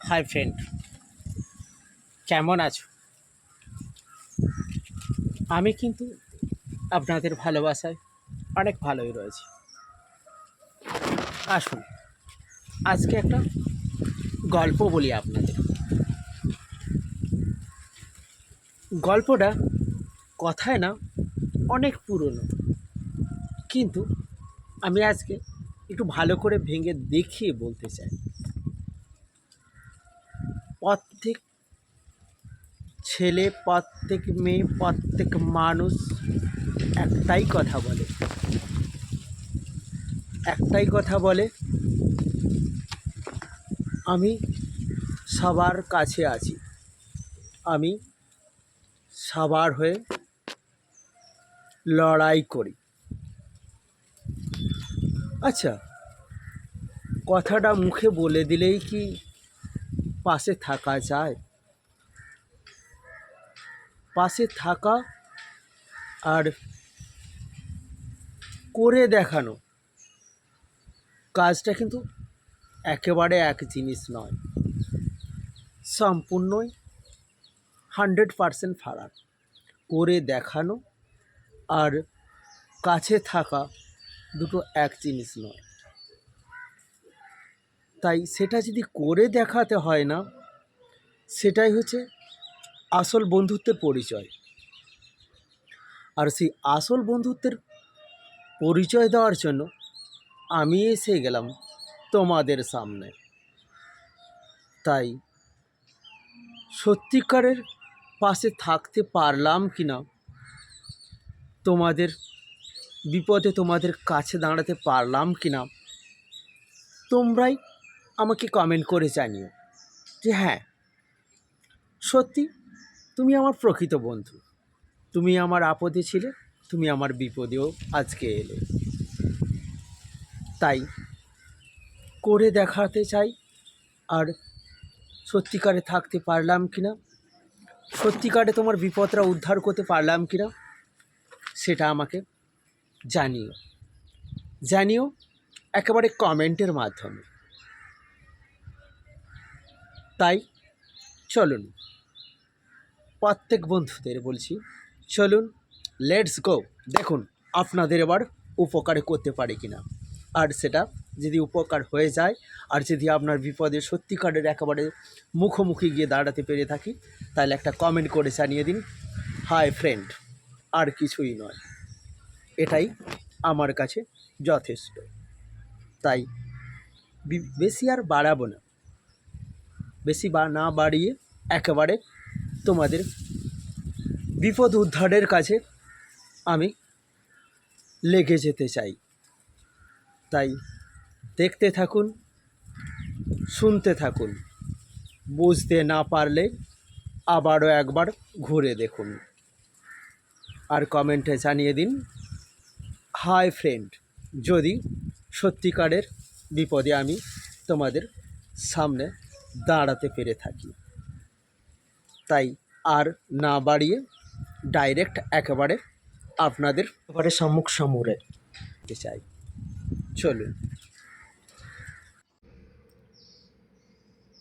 Hi friend, কেমন আছো? আমি কিন্তু আপনাদের ভালোবাসায় অনেক ভালোই রয়েছি। আসুন, আজকে একটা গল্প বলি আপনাদের। গল্পটা কথায় না, অনেক পুরনো। কিন্তু আমি আজকে একটু ভালো করে ভেঙে দেখিয়ে বলতে চাই প্রত্যেক ছেলে, প্রত্যেক মেয়ে, প্রত্যেক মানুষ একটাই কথা বলে। একটাই কথা বলে, আমি সবার কাছে আছি। আমি সবার হয়ে লড়াই করি। আচ্ছা কথাটা মুখে বলে দিলেই কি পাশে থাকা যায়? পাশে থাকা আর করে দেখানো। কাজটা কিন্তু একেবারে এক জিনিস নয়। সম্পূর্ণই হান্ড্রেড পারসেন্ট ফারাক। করে দেখানো আর কাছে থাকা দুটো এক জিনিস নয়। তাই সেটা যদি করে দেখাতে হয় না, সেটাই হচ্ছে আসল বন্ধুত্বের পরিচয়। আর সেই আসল বন্ধুত্বের পরিচয় দেওয়ার জন্য আমি এসে গেলাম তোমাদের সামনে। তাই সত্যিকারের পাশে থাকতে পারলাম কি না, তোমাদের বিপদে তোমাদের কাছে দাঁড়াতে পারলাম কি না, তোমরাই আমাকে কমেন্ট করে জানিও যে হ্যাঁ সত্যি তুমি আমার প্রকৃত বন্ধু। তুমি আমার আপদে ছিলে, তুমি আমার বিপদেও আজকে এলে। তাই করে দেখাতে চাই আর সত্যিকারে থাকতে পারলাম কি না? সত্যিকারে তোমার বিপদটা উদ্ধার করতে পারলাম কি না? সেটা আমাকে জানিও। জানিও একেবারে কমেন্টের মাধ্যমে। তাই চলুন। প্রত্যেক বন্ধুদের বলছি, চলুন লেটস গো দেখুন, আপনাদের এবার উপকারে করতে পারে কিনা। আর সেটা যদি উপকার হয়ে যায়, আর যদি আপনার বিপদে সত্যিকারের একেবারে মুখোমুখি গিয়ে দাঁড়াতে পেরে থাকি, তাহলে একটা কমেন্ট করে জানিয়ে দিন হাই ফ্রেন্ড আর কিছুই নয়। এটাই আমার কাছে যথেষ্ট। তাই বেশি আর বাড়াবো না। বেশি বা না বাড়িয়ে একেবারে তোমাদের বিপদ উদ্ধারের কাছে আমি লেগে যেতে চাই। তাই দেখতে থাকুন, শুনতে থাকুন, বুঝতে না পারলে আবারও একবার ঘুরে দেখুন। আর কমেন্টে জানিয়ে দিন, হাই ফ্রেন্ড, যদি সত্যিকারের বিপদে আমি তোমাদের সামনে দাঁড়াতে পেরে থাকি। তাই আর না বাড়িয়ে ডাইরেক্ট একেবারে আপনাদের একেবারে সম্মুখ সমুরে চাই। চলুন।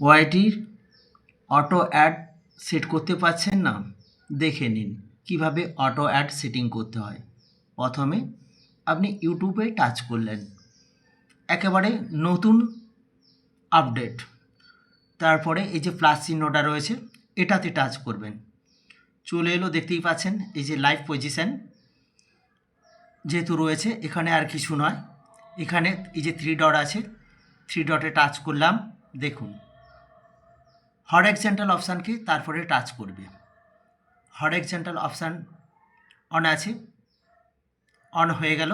ওয়াইটির অটো অ্যাড সেট করতে পারছেন না? দেখে নিন কীভাবে অটো অ্যাড সেটিং করতে হয়। প্রথমে আপনি ইউটিউবে টাচ করলেন। একেবারে নতুন আপডেট। তারপরে এই যে প্লাস চিহ্নটা রয়েছে এটাতে টাচ করবেন। চলে এলো, দেখতেই পাচ্ছেন, এই যে লাইভ পজিশান যেহেতু রয়েছে, এখানে আর কিছু নয়। এখানে এই যে থ্রি ডট আছে থ্রি ডটে টাচ করলাম, দেখুন। হরেকজেন্টাল অপশানকে তারপরে টাচ করবে। হরেকজেন্টাল অপশান অন আছে অন হয়ে গেল।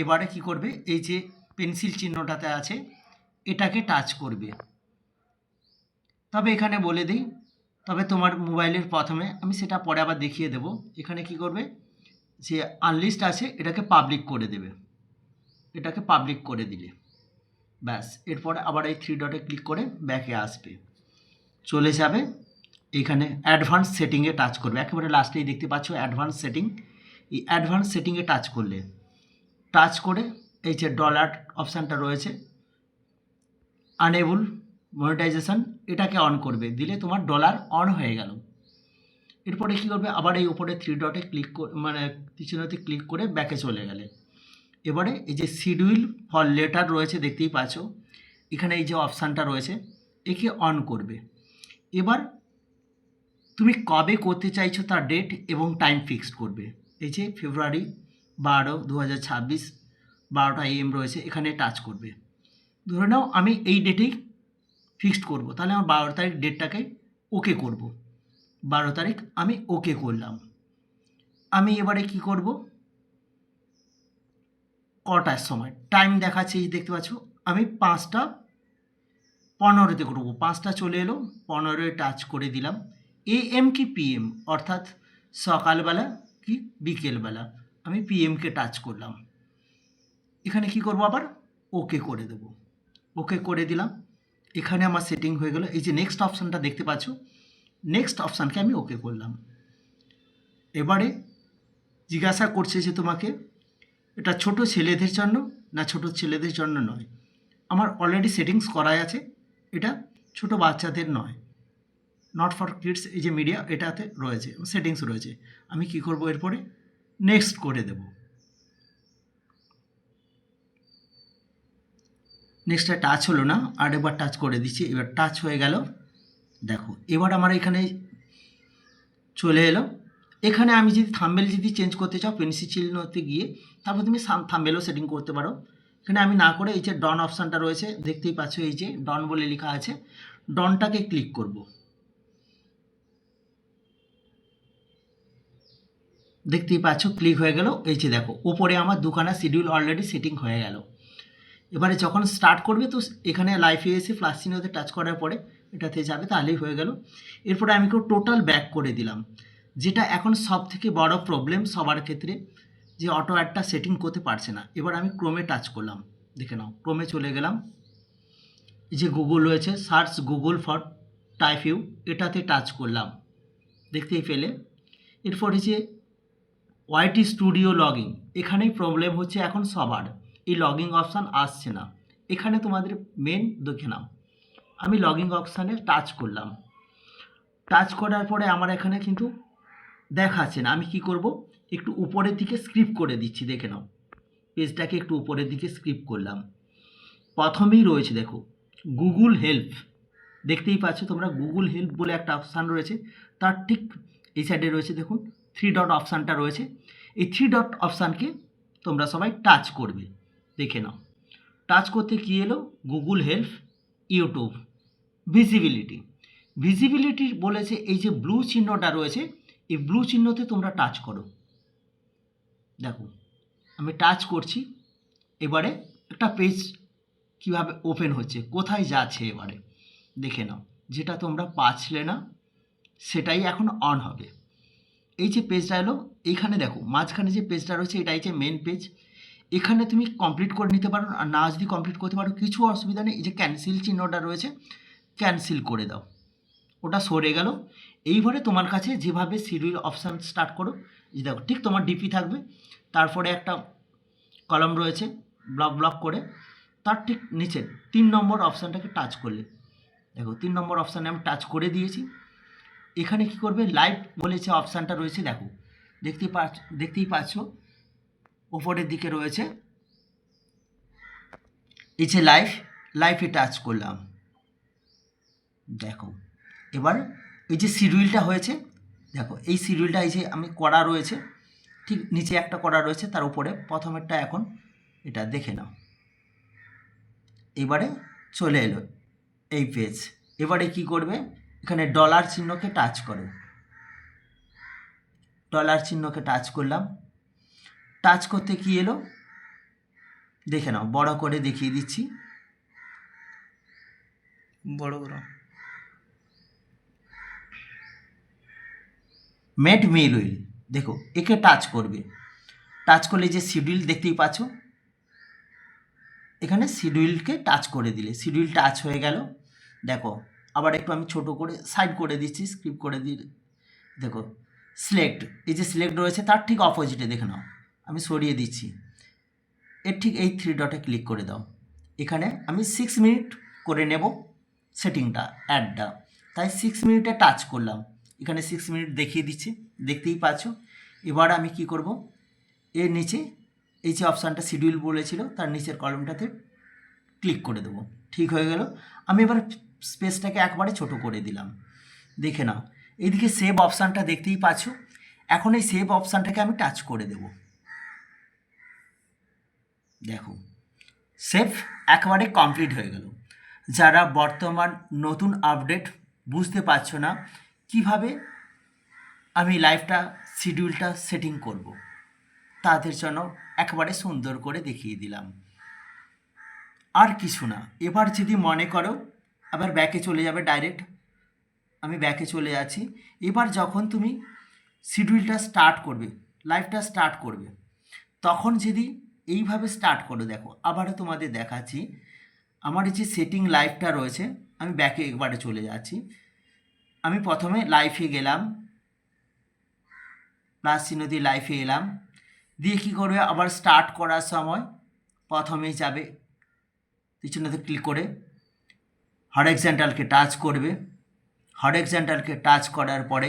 এবারে কি করবে, এই যে পেন্সিল চিহ্নটাতে আছে, এটাকে টাচ করবে। তবে এখানে বলে দিই তবে তোমার মোবাইলের প্রথমে আমি সেটা পরে আবার দেখিয়ে দেব। এখানে কি করবে? যে আনলিস্ট আছে, এটাকে পাবলিক করে দেবে। এটাকে পাবলিক করে দিলে। ব্যাস, এরপরে আবার এই থ্রি ডটে ক্লিক করে ব্যাকে আসবে। চলে যাবে। এখানে অ্যাডভান্স সেটিংয়ে টাচ করবে। একেবারে লাস্টেই দেখতে পাচ্ছ অ্যাডভান্স সেটিং এই অ্যাডভান্স সেটিংয়ে টাচ করলে। টাচ করে এই যে ডলার অপশানটা রয়েছে। আনএবল মনিটাইজেশন এটাকে অন করবে। দিলে তোমার ডলার অন হয়ে গেল। এরপরে কী করবে? আবার এই উপরে থ্রি ডটে ক্লিক মানে পিছনেতে ক্লিক করে ব্যাকে চলে গেলে। এবারে এই যে শিডিউল ফর লেটার রয়েছে, দেখতেই পাচ্ছ। এখানে এই যে অপশানটা রয়েছে, একে অন করবে। এবার তুমি কবে করতে চাইছো তার ডেট এবং টাইম ফিক্সড করবে। এই যে ফেব্রুয়ারি বারো দু হাজার ছাব্বিশ, বারোটা এম রয়েছে, এখানে টাচ করবে। ধরে নাও আমি এই ডেটেই ফিক্সড করব। তাহলে আমার বারো তারিখ ডেটটাকে ওকে করব। বারো তারিখ আমি ওকে করলাম। আমি এবারে কি করব? কটার সময়? টাইম দেখাচ্ছে দেখতে পাচ্ছ, আমি পাঁচটা পনেরোতে করব। পাঁচটা চলে এলো, পনেরোয় টাচ করে দিলাম। এ এম কি পিএম অর্থাৎ সকালবেলা কি বিকেলবেলা আমি পিএমকে টাচ করলাম। এখানে কি করব আবার? ওকে করে দেব। ওকে করে দিলাম। এখানে আমার সেটিং হয়ে গেল। এই যে নেক্সট অপশানটা দেখতে পাচ্ছ নেক্সট অপশানকে আমি ওকে করলাম। এবারে জিজ্ঞাসা করছে যে তোমাকে, এটা ছোট ছেলেদের জন্য না ছোট ছেলেদের জন্য নয়? আমার অলরেডি সেটিংস করাই আছে, এটা ছোট বাচ্চাদের নয়। নট ফর কিডস এই যে মিডিয়া এটাতে রয়েছে সেটিংস রয়েছে। আমি কি করব এরপরে? নেক্সট করে দেব। নেক্সটটা টাচ হলো না, আর এবার টাচ করে দিচ্ছি, এবার টাচ হয়ে গেল। দেখো, এবার আমার এখানে চলে এলো। এখানে আমি যদি থাম্বেল যদি চেঞ্জ করতে চাও পেন্সিল চিহ্নতে গিয়ে, তারপর তুমি থাম্বেলও সেটিং করতে পারো। এখানে আমি না করে এই যে ডন অপশানটা রয়েছে, দেখতেই পাচ্ছ এই যে ডন বলে লেখা আছে। ডনটাকে ক্লিক করব। দেখতেই পাচ্ছ ক্লিক হয়ে গেল। এই যে দেখো, ওপরে আমার দুখানা শিডিউল অলরেডি সেটিং হয়ে গেল। এবারে যখন স্টার্ট করবে, তো এখানে লাইফে এসে ফ্লাশ চিহ্নতে টাচ করার পরে এটাতে যাবে, তাহলেই হয়ে গেল। এরপরে আমি কেউ টোটাল ব্যাক করে দিলাম, যেটা এখন সব থেকে বড় প্রবলেম সবার ক্ষেত্রে, যে অটো অ্যাডটা সেটিং করতে পারছে না। এবার আমি ক্রোমে টাচ করলাম, দেখে নাও ক্রোমে চলে গেলাম। যে গুগল রয়েছে search Google for type you এটাতে টাচ করলাম, দেখতেই পেলে। এরপর যে ওয়াইটি স্টুডিও লগিং এখানেই প্রবলেম হচ্ছে এখন সবার। এই লগিং অপশান আসছে না। এখানে তোমাদের মেন দেখে নাও। আমি লগিং অপশানে টাচ করলাম। টাচ করার পরে আমার এখানে কিন্তু দেখাচ্ছে না। আমি কি করব? একটু উপরের দিকে স্ক্রিপ্ট করে দিচ্ছি, দেখে নাও। পেজটাকে একটু উপরের দিকে স্ক্রিপ্ট করলাম। প্রথমেই রয়েছে, দেখো গুগল হেল্প দেখতেই পাচ্ছ তোমরা গুগল হেল্প বলে একটা অপশান রয়েছে। তার ঠিক এই সাইডে রয়েছে, দেখুন থ্রি ডট অপশানটা রয়েছে। এই থ্রি ডট অপশানকে তোমরা সবাই টাচ করবে। দেখে নাও। টাচ করতে কী এলো? Google help YouTube visibility visibility বলেছে এই যে ব্লু চিহ্নটা রয়েছে, এই ব্লু চিহ্নতে তোমরা টাচ করো। দেখো, আমি টাচ করছি, এবারে একটা পেজ কীভাবে ওপেন হচ্ছে, কোথায় যাচ্ছে এবারে? দেখে নাও, যেটা তোমরা পাচ্ছিলে না, সেটাই এখন অন হবে। এই যে পেজটা এলো, এইখানে দেখো, মাঝখানে যে পেজটা রয়েছে এটাই যে মেন পেজ এখানে তুমি কমপ্লিট করে নিতে পারো, আর না যদি কমপ্লিট করতে পারো, কিছু অসুবিধা নেই। এই যে ক্যান্সেল চিহ্নটা রয়েছে ক্যান্সেল করে দাও। ওটা সরে গেল। এইবারে তোমার কাছে যেভাবে শিডিউল অপশান স্টার্ট করো যে দেখো, ঠিক তোমার ডিপি থাকবে। তারপরে একটা কলম রয়েছে ব্লক ব্লক করে। তার ঠিক নিচে তিন নম্বর অপশানটাকে টাচ করলে। দেখো, তিন নম্বর অপশানে আমি টাচ করে দিয়েছি। এখানে কি করবে? লাইভ বলেছে অপশানটা রয়েছে, দেখো। দেখতেই পাচ্ছ দেখতেই পাচ্ছ। ওপরের দিকে রয়েছে। এই যে লাইভ লাইফে টাচ করলাম। দেখো, এবার এই যে শিডিউলটা হয়েছে, দেখো, এই শিডিউলটা এই যে আমি করা রয়েছে, ঠিক নিচে একটা করা রয়েছে, তার উপরে প্রথমেরটা এখন এটা দেখে নাও। এবারে চলে এলো এই পেজ এবারে কি করবে? এখানে ডলার চিহ্নকে টাচ করো। ডলার চিহ্নকে টাচ করলাম। টাচ করতে কি এলো? দেখে নাও, বড় করে দেখিয়ে দিচ্ছি। বড় করো। মেড মেল উইল দেখো, একে টাচ করবে। টাচ করলে যে শিডিউল দেখতেই পাচ্ছ, এখানে শিডিউলকে টাচ করে দিলে। শিডিউল টাচ হয়ে গেল। দেখো, আবার একটু আমি ছোট করে সাইড করে দিচ্ছি স্ক্রিপ্ট করে দিই দেখো সিলেক্ট এই যে সিলেক্ট রয়েছে, তার ঠিক অপোজিটে দেখে নাও। আমি সরিয়ে দিচ্ছি। এর ঠিক এই থ্রি ডটে ক্লিক করে দাও। এখানে আমি সিক্স মিনিট করে নেব সেটিংটা অ্যাডটা তাই সিক্স মিনিটে টাচ করলাম। এখানে সিক্স মিনিট দেখিয়ে দিচ্ছে। দেখতেই পাচ্ছ? এবার আমি কি করব? এর নিচে এই যে অপশানটা শিডিউল বলেছিল, তার নিচের কলমটাতে ক্লিক করে দেবো। ঠিক হয়ে গেল। আমি এবার স্পেসটাকে একবারে ছোট করে দিলাম। দেখে নাও। এইদিকে সেভ অপশানটা দেখতেই পাচ্ছ। এখন এই সেভ অপশানটাকে আমি টাচ করে দেব। দেখো সেভ একেবারে কমপ্লিট হয়ে গেল। যারা বর্তমান নতুন আপডেট বুঝতে পারছ না, কীভাবে আমি লাইফটা শিডিউলটা সেটিং করব, তাদের জন্য একবারে সুন্দর করে দেখিয়ে দিলাম। আর কিছু না, এবার যদি মনে করো, আবার ব্যাকে চলে যাবে ডাইরেক্ট আমি ব্যাকে চলে যাচ্ছি। এবার যখন তুমি শিডিউলটা স্টার্ট করবে লাইফটা স্টার্ট করবে, তখন যদি এইভাবে স্টার্ট করে। দেখো, আবারও তোমাদের দেখাচ্ছি। আমার এই যে সেটিং লাইফটা রয়েছে, আমি ব্যাকে একবারে চলে যাচ্ছি। আমি প্রথমে লাইফে গেলাম। প্লাস চিহ্ন দিয়ে লাইফে এলাম। দিয়ে কী করবে? আবার স্টার্ট করার সময় প্রথমেই যাবে। পিছনেতে ক্লিক করে হরেক্সেন্টালকে টাচ করবে। হরেক্সেন্টালকে টাচ করার পরে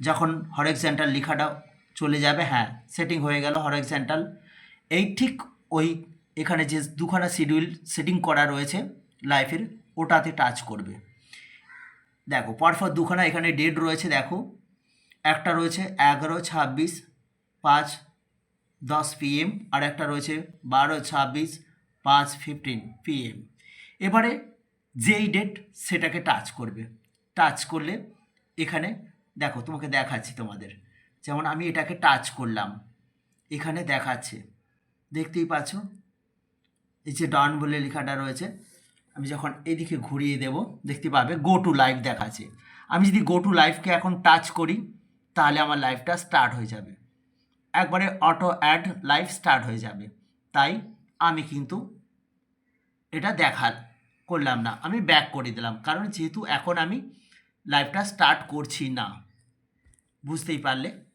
যখন হরেক্সেন্টাল লেখাটা চলে যাবে হ্যাঁ সেটিং হয়ে গেল হরেক্সেন্টাল এই ঠিক ওই এখানে যে দুখানা শিডিউল সেটিং করা রয়েছে লাইফের ওটাতে টাচ করবে। দেখো পরপর দুখানা এখানে ডেট রয়েছে, দেখো। একটা রয়েছে এগারো, ছাব্বিশ, পাঁচ, দশ পিএম আর একটা রয়েছে বারো, ছাব্বিশ, পাঁচ ফিফটিন পিএম এবারে যেই ডেট সেটাকে টাচ করবে। টাচ করলে এখানে, দেখো তোমাকে দেখাচ্ছি তোমাদের। যেমন আমি এটাকে টাচ করলাম। এখানে দেখাচ্ছে। দেখতেই পাচ্ছ। এই যে ডন বলে লেখাটা রয়েছে। আমি যখন এদিকে ঘুরিয়ে দেব, দেখতে পাবে গো টু লাইভ দেখাচ্ছে। আমি যদি গো টু লাইভকে এখন টাচ করি, তাহলে আমার লাইফটা স্টার্ট হয়ে যাবে। একবারে অটো অ্যাড লাইভ স্টার্ট হয়ে যাবে। তাই আমি কিন্তু এটা দেখার করলাম না। আমি ব্যাক করে দিলাম। কারণ যেহেতু এখন আমি লাইভটা স্টার্ট করছি না। বুঝতেই পারলে?